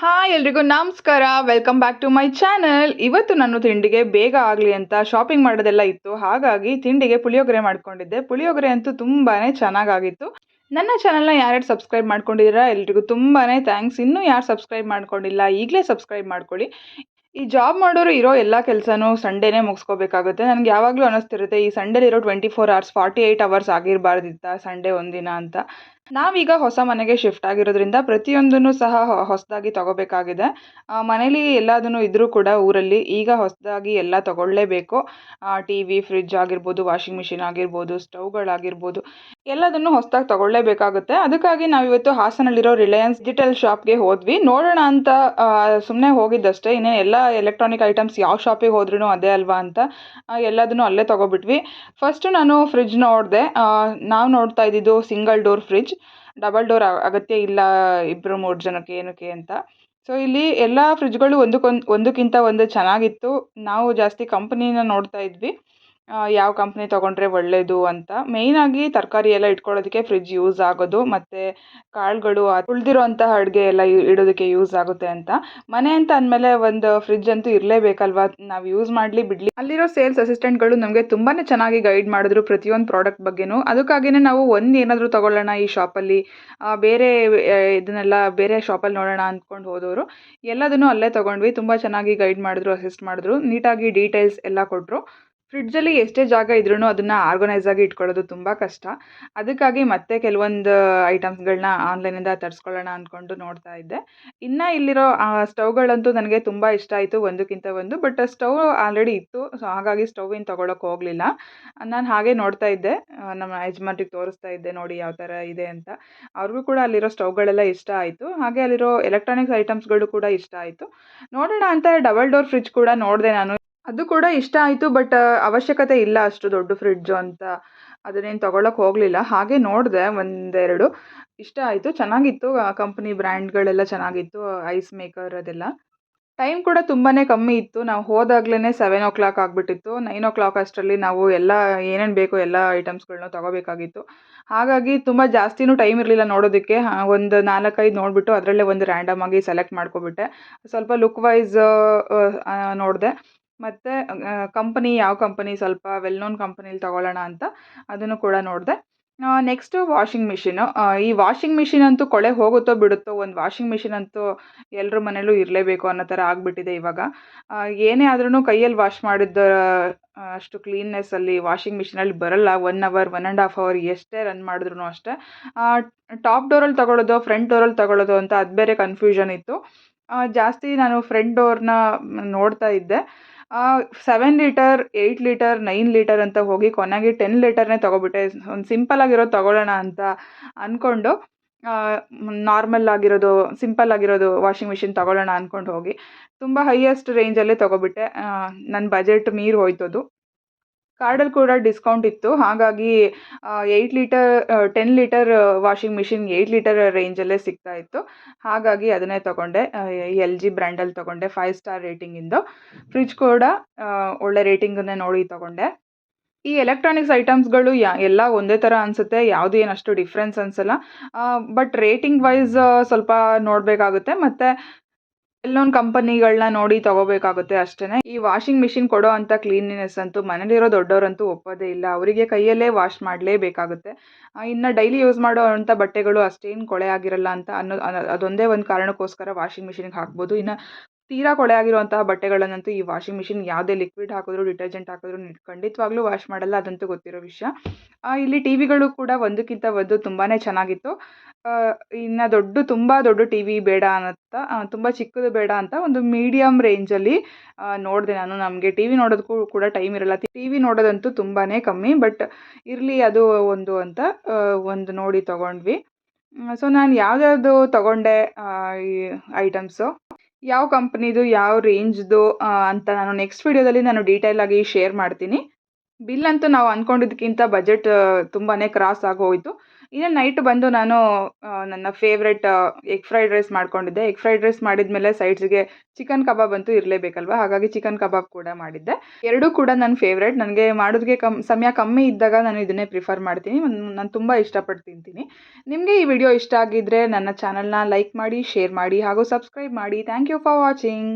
Hi ಎಲ್ರಿಗೂ ನಮಸ್ಕಾರ. Welcome back to my channel ಇವತ್ತು ನಾನು ತಿಂಡಿಗೆ ಬೇಗ ಆಗಲಿ ಅಂತ ಶಾಪಿಂಗ್ ಮಾಡೋದೆಲ್ಲ ಇತ್ತು. ಹಾಗಾಗಿ ತಿಂಡಿಗೆ ಪುಳಿಯೋಗರೆ ಮಾಡ್ಕೊಂಡಿದ್ದೆ. ಪುಳಿಯೋಗರೆ ಅಂತೂ ತುಂಬಾ ಚೆನ್ನಾಗಾಗಿತ್ತು. ನನ್ನ ಚಾನಲ್ನ ಯಾರ್ಯಾರು ಸಬ್ಸ್ಕ್ರೈಬ್ ಮಾಡ್ಕೊಂಡಿದ್ದೀರಾ? ಎಲ್ರಿಗೂ ತುಂಬಾ ಥ್ಯಾಂಕ್ಸ್ ಇನ್ನೂ ಯಾರು ಸಬ್ಸ್ಕ್ರೈಬ್ ಮಾಡ್ಕೊಂಡಿಲ್ಲ, ಈಗಲೇ ಸಬ್ಸ್ಕ್ರೈಬ್ ಮಾಡ್ಕೊಳ್ಳಿ. ಈ ಜಾಬ್ ಮಾಡೋರು ಇರೋ ಎಲ್ಲ ಕೆಲಸನೂ ಸಂಡೇನೇ ಮುಗಿಸ್ಕೋಬೇಕಾಗುತ್ತೆ. ನನಗೆ ಯಾವಾಗಲೂ ಅನ್ನಿಸ್ತಿರುತ್ತೆ ಈ ಸಂಡೇಲಿರೋ twenty four hours forty eight hours ಆಗಿರಬಾರ್ದಿತ್ತ Sunday ಒಂದಿನ ಅಂತ. ನಾವೀಗ ಹೊಸ ಮನೆಗೆ ಶಿಫ್ಟ್ ಆಗಿರೋದ್ರಿಂದ ಪ್ರತಿಯೊಂದನ್ನು ಸಹ ಹೊಸದಾಗಿ ತಗೋಬೇಕಾಗಿದೆ. ಮನೇಲಿ ಎಲ್ಲದನ್ನು ಇದ್ರೂ ಕೂಡ ಊರಲ್ಲಿ ಈಗ ಹೊಸದಾಗಿ ಎಲ್ಲ ತಗೊಳ್ಳೇಬೇಕು. ಟಿ ವಿ ಫ್ರಿಜ್ ಆಗಿರ್ಬೋದು ವಾಷಿಂಗ್ ಮಿಷಿನ್ ಆಗಿರ್ಬೋದು ಸ್ಟವ್ಗಳಾಗಿರ್ಬೋದು ಎಲ್ಲದನ್ನು ಹೊಸದಾಗಿ ತಗೊಳ್ಳೇಬೇಕಾಗುತ್ತೆ. ಅದಕ್ಕಾಗಿ ನಾವಿವತ್ತು ಹಾಸನಲ್ಲಿರೋ ರಿಲಯನ್ಸ್ ಡಿಜಿಟಲ್ ಶಾಪ್ಗೆ ಹೋದ್ವಿ. ನೋಡೋಣ ಅಂತ ಸುಮ್ಮನೆ ಹೋಗಿದ್ದಷ್ಟೇ. ಇನ್ನೇನು ಎಲ್ಲ ಎಲೆಕ್ಟ್ರಾನಿಕ್ ಐಟಮ್ಸ್ ಯಾವ ಶಾಪಿಗೆ ಹೋದ್ರೂ ಅದೇ ಅಲ್ವಾ ಅಂತ ಎಲ್ಲದನ್ನು ಅಲ್ಲೇ ತಗೋಬಿಟ್ವಿ. ಫಸ್ಟು ನಾನು ಫ್ರಿಜ್ ನೋಡಿದೆ. ನಾವು ನೋಡ್ತಾ ಇದ್ದಿದ್ದು single door fridge double door ಅಗತ್ಯ ಇಲ್ಲ ಇಬ್ಬರು ಮೂರು ಜನಕ್ಕೆ ಏನಕ್ಕೆ ಅಂತ. ಸೊ ಇಲ್ಲಿ ಎಲ್ಲ ಫ್ರಿಜ್ಗಳು ಒಂದಕ್ಕೊಂದು ಒಂದಕ್ಕಿಂತ ಒಂದು ಚೆನ್ನಾಗಿತ್ತು. ನಾವು ಜಾಸ್ತಿ ಕಂಪ್ನಿನ ನೋಡ್ತಾ ಇದ್ವಿ. ಯಾವ ಕಂಪ್ನಿ ತಗೊಂಡ್ರೆ ಒಳ್ಳೆಯದು ಅಂತ. ಮೇಯ್ನಾಗಿ ತರಕಾರಿ ಎಲ್ಲ ಇಟ್ಕೊಳ್ಳೋದಕ್ಕೆ ಫ್ರಿಡ್ಜ್ ಯೂಸ್ ಆಗೋದು, ಮತ್ತು ಕಾಳುಗಳು ಉಳಿದಿರೋಂತಹ ಅಡುಗೆ ಎಲ್ಲ ಇಡೋದಕ್ಕೆ ಯೂಸ್ ಆಗುತ್ತೆ ಅಂತ. ಮನೆ ಅಂತ ಅಂದಮೇಲೆ ಒಂದು ಫ್ರಿಜ್ ಅಂತೂ ಇರಲೇಬೇಕಲ್ವಾ? ನಾವು ಯೂಸ್ ಮಾಡಲಿ, ಬಿಡಲಿ. ಅಲ್ಲಿರೋ ಸೇಲ್ಸ್ ಅಸಿಸ್ಟೆಂಟ್ಗಳು ನಮಗೆ ತುಂಬಾ ಚೆನ್ನಾಗಿ ಗೈಡ್ ಮಾಡಿದ್ರು ಪ್ರತಿಯೊಂದು ಪ್ರಾಡಕ್ಟ್ ಬಗ್ಗೆನೂ. ಅದಕ್ಕಾಗಿಯೇ ನಾವು ಒಂದು ಏನಾದರೂ ತೊಗೊಳ್ಳೋಣ ಈ ಶಾಪಲ್ಲಿ ಬೇರೆ ಇದನ್ನೆಲ್ಲ ಬೇರೆ ಶಾಪಲ್ಲಿ ನೋಡೋಣ ಅಂದ್ಕೊಂಡು ಹೋದವರು. ಎಲ್ಲದನ್ನು ಅಲ್ಲೇ ತೊಗೊಂಡ್ವಿ. ತುಂಬ ಚೆನ್ನಾಗಿ ಗೈಡ್ ಮಾಡಿದ್ರು ಅಸಿಸ್ಟ್ ಮಾಡಿದ್ರು. ನೀಟಾಗಿ ಡೀಟೇಲ್ಸ್ ಎಲ್ಲ ಕೊಟ್ಟರು ಫ್ರಿಡ್ಜಲ್ಲಿ ಎಷ್ಟೇ ಜಾಗ ಇದ್ರೂ ಅದನ್ನು ಆರ್ಗನೈಸ್ ಆಗಿ ಇಟ್ಕೊಳ್ಳೋದು ತುಂಬ ಕಷ್ಟ. ಅದಕ್ಕಾಗಿ ಮತ್ತೆ ಕೆಲವೊಂದು ಐಟಮ್ಸ್ಗಳನ್ನ ಆನ್ಲೈನಿಂದ ತರಿಸ್ಕೊಳ್ಳೋಣ ಅಂದ್ಕೊಂಡು ನೋಡ್ತಾ ಇದ್ದೆ. ಇನ್ನು ಇಲ್ಲಿರೋ ಸ್ಟವ್ಗಳಂತೂ ನನಗೆ ತುಂಬ ಇಷ್ಟ ಆಯಿತು ಒಂದಕ್ಕಿಂತ ಒಂದು ಬಟ್ ಸ್ಟವ್ ಆಲ್ರೆಡಿ ಇತ್ತು ಸೊ ಹಾಗಾಗಿ ಸ್ಟವ್ ಏನು ತೊಗೊಳಕ್ಕೆ ಹೋಗಲಿಲ್ಲ. ನಾನು ಹಾಗೆ ನೋಡ್ತಾ ಇದ್ದೆ. ನಮ್ಮ ಯಜಮಾನ್ರಿಗೆ ತೋರಿಸ್ತಾ ಇದ್ದೆ, ನೋಡಿ ಯಾವ ಥರ ಇದೆ ಅಂತ. ಅವ್ರಿಗೂ ಕೂಡ ಅಲ್ಲಿರೋ ಸ್ಟವ್ಗಳೆಲ್ಲ ಇಷ್ಟ ಆಯಿತು. ಹಾಗೆ ಅಲ್ಲಿರೋ ಎಲೆಕ್ಟ್ರಾನಿಕ್ಸ್ ಐಟಮ್ಸ್ಗಳು ಕೂಡ ಇಷ್ಟ ಆಯಿತು. ನೋಡೋಣ ಅಂತ ಡಬಲ್ ಡೋರ್ ಫ್ರಿಡ್ಜ್ ಕೂಡ ನೋಡಿದೆ ನಾನು. ಅದು ಕೂಡ ಇಷ್ಟ ಆಯಿತು, ಬಟ್ ಅವಶ್ಯಕತೆ ಇಲ್ಲ ಅಷ್ಟು ದೊಡ್ಡ ಫ್ರಿಡ್ಜು ಅಂತ. ಅದನ್ನೇನು ತೊಗೊಳಕ್ಕೆ ಹೋಗಲಿಲ್ಲ. ಹಾಗೆ ನೋಡಿದೆ ಒಂದೆರಡು. ಇಷ್ಟ ಆಯಿತು. ಚೆನ್ನಾಗಿತ್ತು ಕಂಪ್ನಿ ಬ್ರ್ಯಾಂಡ್ಗಳೆಲ್ಲ ಚೆನ್ನಾಗಿತ್ತು ಐಸ್ ಮೇಕರ್ ಅದೆಲ್ಲ. ಟೈಮ್ ಕೂಡ ತುಂಬಾ ಕಮ್ಮಿ ಇತ್ತು. ನಾವು ಹೋದಾಗ್ಲೇ ಸೆವೆನ್ ಓ ಕ್ಲಾಕ್ ಆಗಿಬಿಟ್ಟಿತ್ತು. ನೈನ್ ಓ ಕ್ಲಾಕ್ ಅಷ್ಟರಲ್ಲಿ ನಾವು ಎಲ್ಲ, ಏನೇನು ಬೇಕು ಎಲ್ಲ ಐಟಮ್ಸ್ಗಳನ್ನ ತೊಗೋಬೇಕಾಗಿತ್ತು. ಹಾಗಾಗಿ ತುಂಬ ಜಾಸ್ತಿನೂ ಟೈಮ್ ಇರಲಿಲ್ಲ ನೋಡೋದಕ್ಕೆ. ಒಂದು ನಾಲ್ಕೈದು ನೋಡಿಬಿಟ್ಟು ಅದರಲ್ಲೇ ಒಂದು ರ್ಯಾಂಡಮ್ ಆಗಿ ಸೆಲೆಕ್ಟ್ ಮಾಡ್ಕೊಬಿಟ್ಟೆ. ಸ್ವಲ್ಪ ಲುಕ್ ವೈಸ್ ನೋಡಿದೆ. ಮತ್ತು ಕಂಪನಿ ಯಾವ ಕಂಪನಿ ಸ್ವಲ್ಪ ವೆಲ್ ನೋನ್ ಕಂಪನಿಲಿ ತಗೊಳ್ಳೋಣ ಅಂತ ಅದನ್ನು ಕೂಡ ನೋಡಿದೆ. ನೆಕ್ಸ್ಟು ವಾಷಿಂಗ್ ಮಿಷಿನು ಈ ವಾಷಿಂಗ್ ಮಿಷಿನ್ ಅಂತೂ ಕೊಳೆ ಹೋಗುತ್ತೋ ಬಿಡುತ್ತೋ ಒಂದು ವಾಷಿಂಗ್ ಮಿಷಿನ್ ಅಂತೂ ಎಲ್ಲರ ಮನೇಲೂ ಇರಲೇಬೇಕು ಅನ್ನೋ ಥರ ಆಗಿಬಿಟ್ಟಿದೆ ಇವಾಗ. ಏನೇ ಆದ್ರೂ ಕೈಯಲ್ಲಿ ವಾಶ್ ಮಾಡಿದ್ದ ಅಷ್ಟು ಕ್ಲೀನ್ನೆಸ್ಸಲ್ಲಿ ವಾಷಿಂಗ್ ಮಿಷಿನಲ್ಲಿ ಬರಲ್ಲ. One hour one and half hour ಎಷ್ಟೇ ರನ್ ಮಾಡಿದ್ರು ಅಷ್ಟೇ. ಟಾಪ್ ಡೋರಲ್ಲಿ ತಗೊಳ್ಳೋದು ಫ್ರಂಟ್ ಡೋರಲ್ಲಿ ತಗೊಳ್ಳೋದು ಅಂತ ಅದು ಬೇರೆ ಕನ್ಫ್ಯೂಷನ್ ಇತ್ತು. ಜಾಸ್ತಿ ನಾನು ಫ್ರಂಟ್ ಡೋರ್ನ ನೋಡ್ತಾ ಇದ್ದೆ. Seven litre eight litre nine litre ಅಂತ ಹೋಗಿ ಕೊನೆಗೆ ಟೆನ್ ಲೀಟರ್ನೇ ತೊಗೊಬಿಟ್ಟೆ. ಒಂದು ಸಿಂಪಲ್ ಆಗಿರೋದು ತೊಗೊಳ್ಳೋಣ ಅಂತ ಅಂದ್ಕೊಂಡು ನಾರ್ಮಲ್ ಆಗಿರೋದು ಸಿಂಪಲ್ ಆಗಿರೋದು ವಾಷಿಂಗ್ ಮಿಷಿನ್ ತೊಗೊಳ್ಳೋಣ ಅಂದ್ಕೊಂಡು ಹೋಗಿ, ತುಂಬ ಹೈಯೆಸ್ಟ್ ರೇಂಜಲ್ಲೇ ತೊಗೊಬಿಟ್ಟೆ. ನನ್ನ ಬಜೆಟ್ ಮೀರಿ ಹೋಯ್ತದು. ಕಾರ್ಡಲ್ಲಿ ಕೂಡ ಡಿಸ್ಕೌಂಟ್ ಇತ್ತು. ಹಾಗಾಗಿ eight litre ten litre washing machine eight litre ರೇಂಜಲ್ಲೇ ಸಿಗ್ತಾ ಇತ್ತು. ಹಾಗಾಗಿ ಅದನ್ನೇ ತೊಗೊಂಡೆ. ಎಲ್ ಜಿ ಬ್ರ್ಯಾಂಡಲ್ಲಿ ತೊಗೊಂಡೆ ಫೈವ್ ಸ್ಟಾರ್ ರೇಟಿಂಗಿಂದು ಫ್ರಿಜ್ ಕೂಡ ಒಳ್ಳೆ ರೇಟಿಂಗನ್ನೇ ನೋಡಿ ತೊಗೊಂಡೆ. ಈ ಎಲೆಕ್ಟ್ರಾನಿಕ್ಸ್ ಐಟಮ್ಸ್ಗಳು ಯಾ, ಎಲ್ಲ ಒಂದೇ ಥರ ಅನಿಸುತ್ತೆ. ಯಾವುದು ಏನು ಅಷ್ಟು ಡಿಫ್ರೆನ್ಸ್ ಅನಿಸಲ್ಲ. ಬಟ್ ರೇಟಿಂಗ್ ವೈಸ್ ಸ್ವಲ್ಪ ನೋಡಬೇಕಾಗುತ್ತೆ. ಮತ್ತು ಎಲ್ಲೊಂದು ಕಂಪನಿಗಳನ್ನ ನೋಡಿ ತಗೋಬೇಕಾಗುತ್ತೆ ಅಷ್ಟೇ ಈ ವಾಷಿಂಗ್ ಮಿಷಿನ್ ಕೊಡೋ ಕ್ಲೀನಿನೆಸ್ ಅಂತೂ ಮನೇಲಿರೋ ದೊಡ್ಡವರಂತೂ ಒಪ್ಪೋದೇ ಇಲ್ಲ. ಅವರಿಗೆ ಕೈಯಲ್ಲೇ ವಾಶ್ ಮಾಡಲೇಬೇಕಾಗುತ್ತೆ. ಇನ್ನು ಡೈಲಿ ಯೂಸ್ ಮಾಡೋ ಬಟ್ಟೆಗಳು ಅಷ್ಟೇನು ಕೊಳೆ ಆಗಿರಲ್ಲ ಅಂತ ಅನ್ನೋ- ಅದೊಂದೇ ಒಂದು ಕಾರಣಕ್ಕೋಸ್ಕರ ವಾಷಿಂಗ್ ಮಿಷಿನ್ಗೆ ಹಾಕ್ಬೋದು. ಇನ್ನು ತೀರಾ ಕೊಳೆ ಆಗಿರುವಂತಹ ಬಟ್ಟೆಗಳನ್ನಂತೂ ಈ ವಾಷಿಂಗ್ ಮಿಷಿನ್ ಯಾವುದೇ ಲಿಕ್ವಿಡ್ ಹಾಕಿದ್ರು, ಡಿಟರ್ಜೆಂಟ್ ಹಾಕಿದ್ರು ಖಂಡಿತವಾಗ್ಲೂ ವಾಶ್ ಮಾಡಲ್ಲ ಅದಂತೂ ಗೊತ್ತಿರೋ ವಿಷಯ. ಇಲ್ಲಿ ಟಿ ವಿಗಳು ಕೂಡ ಒಂದಕ್ಕಿಂತ ಒಂದು ತುಂಬಾ ಚೆನ್ನಾಗಿತ್ತು. ಇನ್ನು ದೊಡ್ಡ, ತುಂಬ ದೊಡ್ಡ ಟಿ ವಿ ಬೇಡ ಅಂತ ತುಂಬ ಚಿಕ್ಕದು ಬೇಡ ಅಂತ ಒಂದು ಮೀಡಿಯಮ್ ರೇಂಜಲ್ಲಿ ನೋಡಿದೆ ನಾನು. ನಮಗೆ ಟಿ ವಿ ನೋಡೋದಕ್ಕೂ ಕೂಡ ಟೈಮ್ ಇರಲ್ಲ. ಟಿ ವಿ ನೋಡೋದಂತೂ ತುಂಬಾ ಕಮ್ಮಿ, ಬಟ್ ಇರಲಿ ಅದು ಒಂದು ಅಂತ ಒಂದು ನೋಡಿ ತೊಗೊಂಡ್ವಿ. ಸೊ ನಾನು ಯಾವ್ದ್ಯಾವುದು ತಗೊಂಡೆ ಐಟಮ್ಸು? ಯಾವ ಕಂಪ್ನಿದು ಯಾವ ರೇಂಜ್ದು ಅಂತ ನಾನು ನೆಕ್ಸ್ಟ್ ವಿಡಿಯೋದಲ್ಲಿ ನಾನು ಡೀಟೇಲ್ ಆಗಿ ಶೇರ್ ಮಾಡ್ತೀನಿ. ಬಿಲ್ ಅಂತೂ ನಾವು ಅಂದ್ಕೊಂಡಿದ್ದಕ್ಕಿಂತ ಬಜೆಟ್ ತುಂಬಾ ಕ್ರಾಸ್ ಆಗೋಯಿತು ಇನ್ನು ನೈಟ್ ಬಂದು ನಾನು ನನ್ನ ಫೇವ್ರೆಟ್ ಎಗ್ ಫ್ರೈಡ್ ರೈಸ್ ಮಾಡ್ಕೊಂಡಿದ್ದೆ. ಎಗ್ ಫ್ರೈಡ್ ರೈಸ್ ಮಾಡಿದ್ಮೇಲೆ ಸೈಡ್ಸ್ಗೆ ಚಿಕನ್ ಕಬಾಬ್ ಅಂತೂ ಇರಲೇಬೇಕಲ್ವಾ? ಹಾಗಾಗಿ ಚಿಕನ್ ಕಬಾಬ್ ಕೂಡ ಮಾಡಿದ್ದೆ. ಎರಡೂ ಕೂಡ ನನ್ನ ಫೇವ್ರೆಟ್ ನನಗೆ ಮಾಡೋದಕ್ಕೆ ಕಮ್, ಸಮಯ ಕಮ್ಮಿ ಇದ್ದಾಗ ನಾನು ಇದನ್ನೇ ಪ್ರಿಫರ್ ಮಾಡ್ತೀನಿ. ನಾನು ತುಂಬ ಇಷ್ಟಪಟ್ಟು ತಿಂತೀನಿ. ನಿಮಗೆ ಈ ವಿಡಿಯೋ ಇಷ್ಟ ಆಗಿದ್ದರೆ ನನ್ನ ಚಾನಲ್ನ ಲೈಕ್ ಮಾಡಿ ಶೇರ್ ಮಾಡಿ ಹಾಗೂ ಸಬ್ಸ್ಕ್ರೈಬ್ ಮಾಡಿ. Thank you for watching